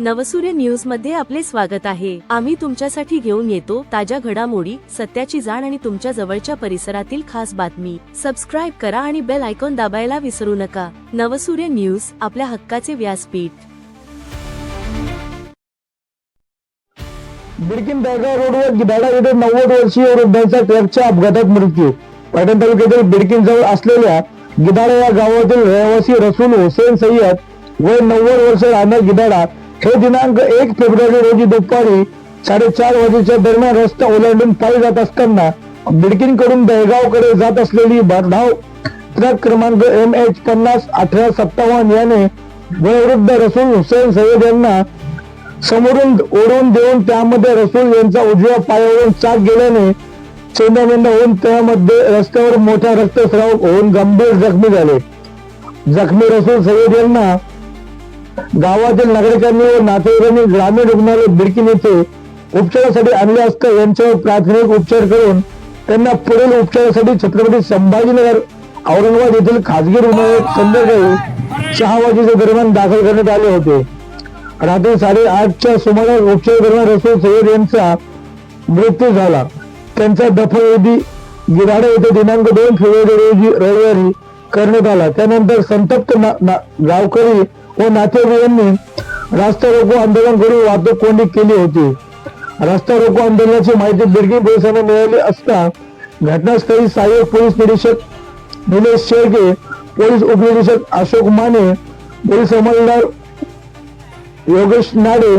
नवसूर्य न्यूजमध्ये आपले स्वागत आहे. आम्ही तुमच्यासाठी घेऊन येतो ताज्या घडामोडी सत्याची जाण आणि तुमच्या जवळच्या परिसरातील खास बातमी. सबस्क्राईब करा आणि बेल आयकॉन दाबायला विसरू नका. नवसूर्य न्यूज आपल्या हक्काचे व्यासपीठ. बिडकीन बेळगाव रोडवर गिधाडा येथे नव्वद वर्षीय वृद्धांचा ट्रकच्या अपघातात मृत्यू. पैठण तालुक्यातील बिडकिन जवळ असलेल्या गिधाडा या गावातील रहिवासी रसूल हुसेन सय्यद वय नव्वद वर्ष राहणार गिधाडा हे दिनांक एक फेब्रुवारी रोजी दुपारी साडेचार वाजेच्या दरम्यान रस्ता ओलांडून पायी जात असताना बिडकीनकडून बेळगावकडे जात असलेली भरधाव ट्रक क्रमांक एम एच पन्नास अठरा सत्तावन्न याने वयोवृद्ध रसूल हुसेन सय्यद यांना समोरून ओढून देऊन त्यामध्ये रसूल यांचा उजव्या पायावरून चाक गेल्याने चेंडामेंढा होऊन त्यामध्ये रस्त्यावर मोठा रक्तस्राव होऊन गंभीर जखमी झाले. जखमी रसूल सय्यद यांना गावातील नागरिकांनी व नातेवाईकांनी ग्रामीण रुग्णालय बिडकीन येथे उपचारासाठी आणले असता यांच्यावर प्राथमिक उपचार करून त्यांना पुढील उपचारासाठी छत्रपती संभाजीनगर औरंगाबाद येथील खासगी रुग्णालयात संध्याकाळी सहा वाजेच्या दरम्यान दाखल करण्यात आले होते. रात्री साडेआठच्या सुमारास उपचार दरम्यान रसूल सय्यद यांचा मृत्यू झाला. त्यांचा दफनविधी गिराडे येथे दिनांक दोन फेब्रुवारी रोजी रविवारी करण्यात आला. त्यानंतर संतप्त ना- ना- गावकरी व नातेवाईकांनी रास्ता रोको आंदोलन करून वाहतूक कोंडी केली होती. रस्ता रोको आंदोलनाची माहिती बिडकी पोलिसांना मिळाली असता घटनास्थळी सहाय्यक पोलीस निरीक्षक निलेश शेळके पोलीस उपनिरीक्षक अशोक माने पोलीस अंमलदार योगेश नाडे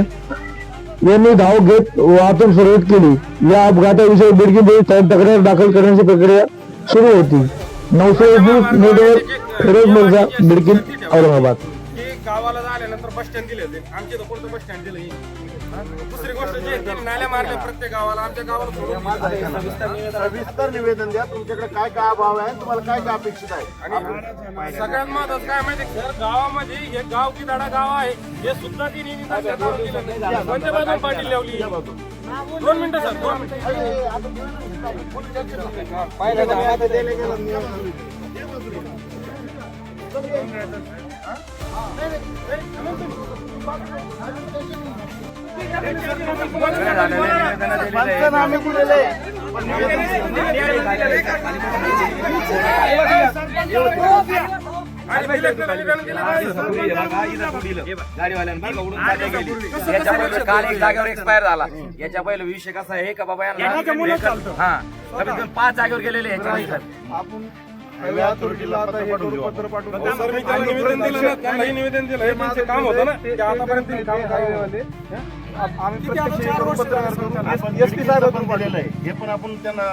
यांनी धाव घेत वाहतूक सुरळीत केली. या अपघाताविषयी बिडकी पोलीस तक्रार दाखल करण्याची प्रक्रिया सुरू होती. नऊशे एकवीस नेटवर्क फिरोज मिर्झा बिडकी औरंगाबाद. गावाला झाल्यानंतर बस स्टँड दिले होते. आमच्या इथं कोणतं बस स्टँड दिलं दुसरी गोष्ट जी आहे, त्यांनी नाल्या मारल्या प्रत्येक गावाला. आमच्या गावाला सोडून दिलं. सविस्तर निवेदन द्या. तुमच्याकडे काय काय अभाव आहे? तुम्हाला काय काय अपेक्षित आहे? आणि सगळ्यात महत्वाचं काय माहिती सर गावामध्ये हे गाव की दाडा गाव आहे हे सुद्धा ती निधी नसल्या काढून दिलं नाही. कोणत्या बाजून पाटील लावली. दोन मिनिटं सर दोन मिनिटं. निवेदन काल एक जागेवर एक्सपायर झाला याच्या पहिले विषय कसा आहे का बाबा हा पाच जागेवर गेलेले याच्या आपण आता हे करू, पत्र पाठवून देऊ. सर मी त्याला निवेदन दिलं ना त्यांनाही निवेदन दिलं. हे काम होतं ना ते आतापर्यंत काम हायवेवाले, आम्ही प्रत्यक्ष एस पी दिलेलं आहे. हे पण आपण त्यांना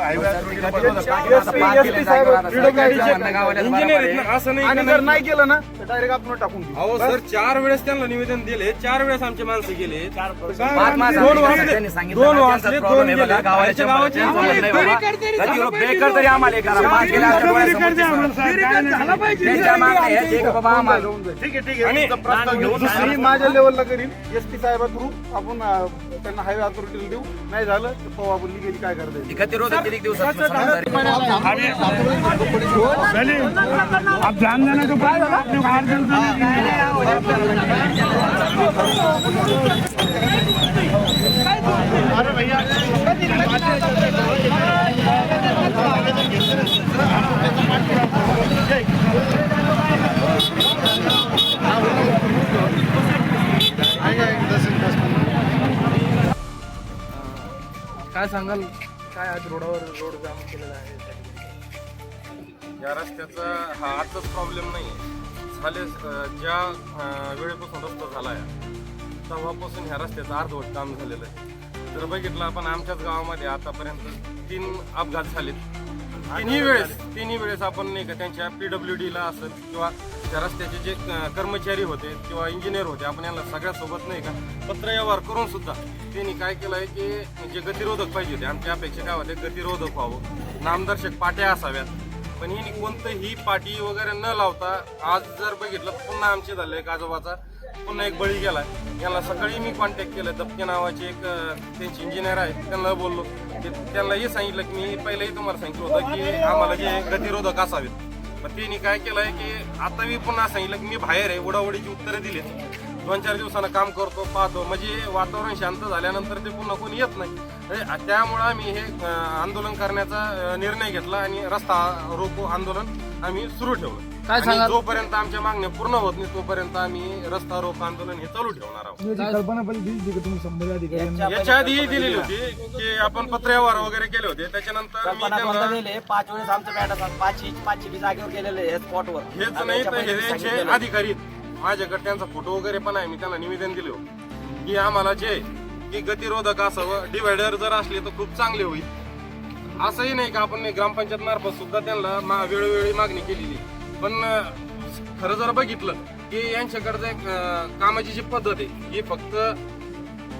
इंजिनियर असं नाही जर नाही. केलं ना तर डायरेक्ट आपण टाकून अहो सर चार वेळेस त्यांना निवेदन दिले. चार वेळेस आमचे माणसं गेले. दोन. वाजले. त्यांनी सांगितलं दोन गेले. गावाचे तरी आम्हाला ठीक आहे ठीक आहे. माझ्या लेवलला करीन एस पी साहेबा थ्रू आपण अं, त्यांना हायवे अथॉरिटीला देऊ नाही झालं तर पाहू आपण लिगेली काय करता येईल दिवसात काय सांगाल? काय आज रोडावर रोड जाम केलेला आहे? या रस्त्याचा हा आजचाच प्रॉब्लेम नाही झाले अं, ज्या अं, वेळेपासून रस्ता झाला आहे तेव्हापासून ह्या रस्त्याचं अर्धवट काम झालेलं आहे. जर बघितलं आपण आमच्याच गावामध्ये आतापर्यंत तीन अपघात झालेत. तिन्ही वेळेस तिन्ही वेळेस आपण नाही का त्यांच्या पीडब्ल्यू डीला असेल किंवा रस्त्याचे जे कर्मचारी होते किंवा इंजिनियर होते आपण यांना सगळ्यासोबत नाही का पत्र व्यवहार करून सुद्धा त्यांनी काय केलं आहे की जे गतिरोधक पाहिजे होते आमच्या अपेक्षा काय होते गतिरोधक व्हावं. नामदर्शक पाट्या असाव्यात. पण ही कोणतंही पाठी वगैरे न लावता आज जर बघितलं पुन्हा आमचे झाले एक आजोबाचा पुन्हा एक बळी गेला याला सकाळी मी कॉन्टॅक्ट केलं दबके नावाचे एक त्यांचे इंजिनियर आहेत त्यांना बोललो. ते त्यांना हे सांगितलं की मी पहिलंही तुम्हाला सांगितलं होतं की आम्हाला जे गतिरोधक असावेत. मग त्यांनी काय केलंय की आता मी पुन्हा सांगितलं की मी बाहेर आहे उडावडीची उत्तरं दिलीत. दोन चार दिवसानं काम करतो पाहतो. म्हणजे वातावरण शांत झाल्यानंतर ते पुन्हा कोणी येत नाही. म्हणजे त्यामुळं आम्ही हे आंदोलन करण्याचा निर्णय घेतला आणि रस्ता रोको आंदोलन आम्ही सुरू ठेवलं. काय आणि सांगाल? जोपर्यंत आमच्या मागण्या पूर्ण होत नाही तोपर्यंत आम्ही रस्ता रोको आंदोलन हे चालू ठेवणार आहोत. कल्पना पहिली दिली होती का तुम्ही संबंधित अधिकारी याच्या आधी दिलेली होती की आपण पत्रव्यवहार वगैरे केले होते. त्याच्यानंतर मी कल्पना कोणता त्यांना गेले पाच वेळेस आमचं मॅडम पाच पाचशे बी जागेवर गेलेले हे स्पॉटवर हेच नाही तर हे अधिकारी माझ्याकडे त्यांचा फोटो वगैरे पण आहे. मी त्यांना निवेदन दिले होते. की आम्हाला जे की गतिरोधक असावं डिवायडर जर असले तर खूप चांगले होईल. असंही नाही का आपण ग्रामपंचायत मार्फत सुद्धा त्यांना मा- वेळोवेळी मागणी केलेली पण खरं जर बघितलं की यांच्याकडचं एक, कामाची जी पद्धत आहे ही फक्त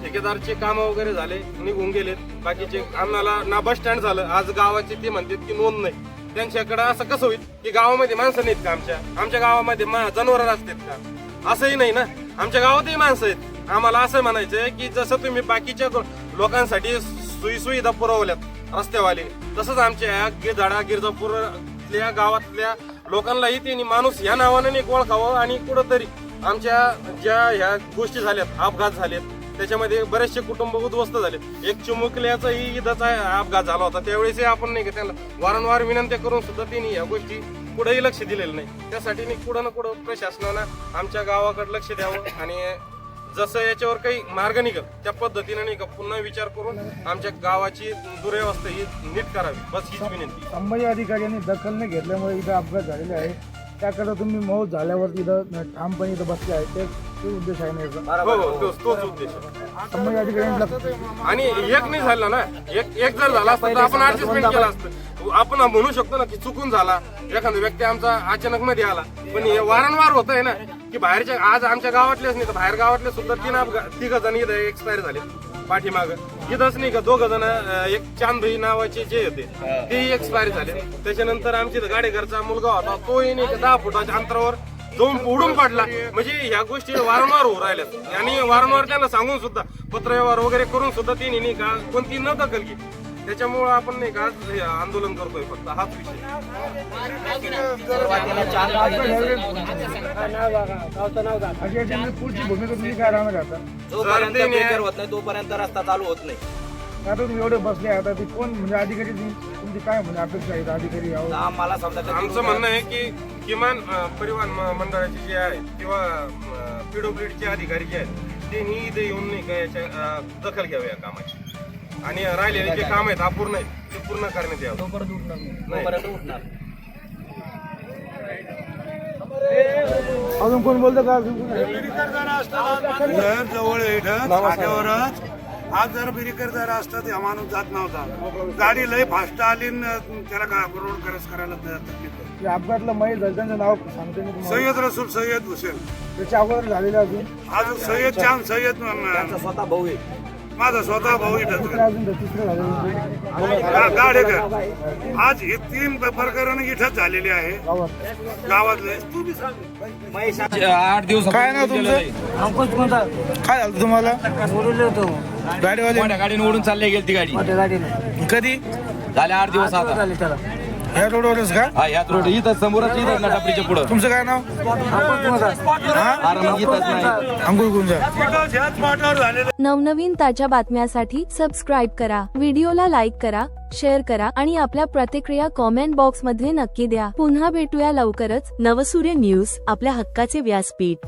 ठेकेदारचे काम वगैरे झाले निघून गेलेत. बाकीचे आम्हाला ना बस स्टँड झालं आज गावाचे ते म्हणतात की नोंद नाही. त्यांच्याकडे असं कसं होईल की गावामध्ये माणसं नाहीत का आमच्या? आमच्या गावामध्ये जनावर असतात का? असंही नाही ना? आमच्या गावातही माणसं आहेत. आम्हाला असं म्हणायचंय की जसं तुम्ही बाकीच्या लोकांसाठी सुईसुविधा सुविधा पुरवल्यात रस्त्यावाले तसंच आमच्या गिरझाडा गिरजाडा गिरजापूरल्या गावातल्या लोकांनाही त्यांनी माणूस ह्या नावाने एक ओळखावं आणि कुठंतरी आमच्या ज्या ह्या गोष्टी झाल्यात अपघात झालेत त्याच्यामध्ये बरेचसे कुटुंब उद्ध्वस्त झाले. एक चिमुकल्याचाही इथंच अपघात झाला होता. त्यावेळेसही आपण नाही का त्यांना वारंवार विनंत्या करून सुद्धा त्यांनी या गोष्टी कुठेही लक्ष दिलेलं नाही. त्यासाठी कुठं ना कुठं प्रशासनानं आमच्या गावाकडे लक्ष द्यावं आणि जसं याच्यावर काही मार्ग निघत त्या पद्धतीने नाही का पुन्हा विचार करून आमच्या गावाची दुर्व्यवस्था ही नीट करावी. बस हीच विनंती. संबंधित अधिकाऱ्यांनी दखल न घेतल्यामुळे इथं अपघात झालेले आहे त्याकडे तुम्ही मौत झाल्यावर इथं ठामपणे इथं बसले आहे ते ते उद्देश आहे ना याचा. हो हो तोच तोच उद्देश आहे. अधिकाऱ्यांनी आणि एक नाही झाला ना एक एक जर झाला असतं तर आपण ऍडजस्टमेंट केलं असतं. आपण म्हणू शकतो ना की चुकून झाला. एखादा व्यक्ती आमचा अचानक मध्ये आला. पण हे वारंवार होत आहे ना. की बाहेरच्या आज आमच्या गावातलेच नाही तर बाहेर गावातले सुद्धा तीन अपघात तिघ जण इथं एक्सपायर झाले पाठीमाग. इथंच नाही का दोघ जण एक चांदभाई नावाचे जे होते तेही एक्सपायर झाले त्याच्यानंतर आमची इथं गाडेकरचा मुलगा होता तोही नाही का दहा फुटाच्या अंतरावर जाऊन उडून पडला. म्हणजे ह्या गोष्टी वारंवार होऊ राहिल्यात. आणि वारंवार त्यांना सांगून सुद्धा पत्रव्यवहार वगैरे करून सुद्धा त्यांनी नाही का कोणती न दखल घेतली. त्याच्यामुळे आपण नाही का आज हे आंदोलन करतोय फक्त हाच विषय. सुरुवातीला चार गाव घेतले. अशी याच्यामध्ये पुढची भूमिका तुम्ही काय राहणार आता जोपर्यंत ते नाही- बेकार होत नाही तोपर्यंत रस्ता चालू होत नाही. आता तुम्ही एवढे बसले आहे, आता ते कोण म्हणजे अधिकारी तुम- तुमची काय म्हणजे अपेक्षा आहेत अधिकारी यावं आम्हाला समजा आमचं म्हणणं आहे की किमान अं, परिवहन म- मंडळाचे जे आहे किंवा पीडब्ल्यूडीचे अधिकारी जे आहेत त्यांनी इथे येऊन नाही का याच्या अं, दखल घ्यावी या कामाची. आणि राहिलेले जे काम आहेत अपूर्ण आहेत ते पूर्ण करण्यात यावं. तोपर्यंत उठणार अजून कोण बोलतं का? जर जवळ आज जर बिरीकर जर असता हा माणूस जात नव्हता. गाडी लय फास्ट आली न त्याला का रोड क्रॉस करायला तकलीफ होती. ते अपघातला मयत झालं त्यांचं नाव सांगते मी तुम्हाला. सय्यद रसूल सय्यद हुसेन. त्याच्या अगोदर झालेले अजून. आज सय्यद चांद सय्यद त्यांचा स्वतः भाऊ आहे. माझा स्वतः भाऊ इथं गाडेकर आज हे तीन प्रकरण इथंच झालेले आहे. गावात गावातले. महेश आठ दिवस काय नाव तुमचं? काय झालं तुम्हाला? गाडीवाले? गाडीने ओढून चालले गेली ती गाडी. कधी? झाले आठ दिवस आता. ह्या रोडवरच का? हा ह्याच रोड इथं समोरच इथं नटापरीच्या पुढं. तुमचं काय नाव? इथंच नाही. गुंजा नवनवीन ताज्या बातम्यासाठी सबस्क्राईब करा व्हिडिओला लाईक करा शेअर करा आणि आपल्या प्रतिक्रिया कॉमेंट बॉक्समध्ये नक्की द्या. पुन्हा भेटूया लवकरच. नवसूर्य न्यूज आपल्या हक्काचे व्यासपीठ.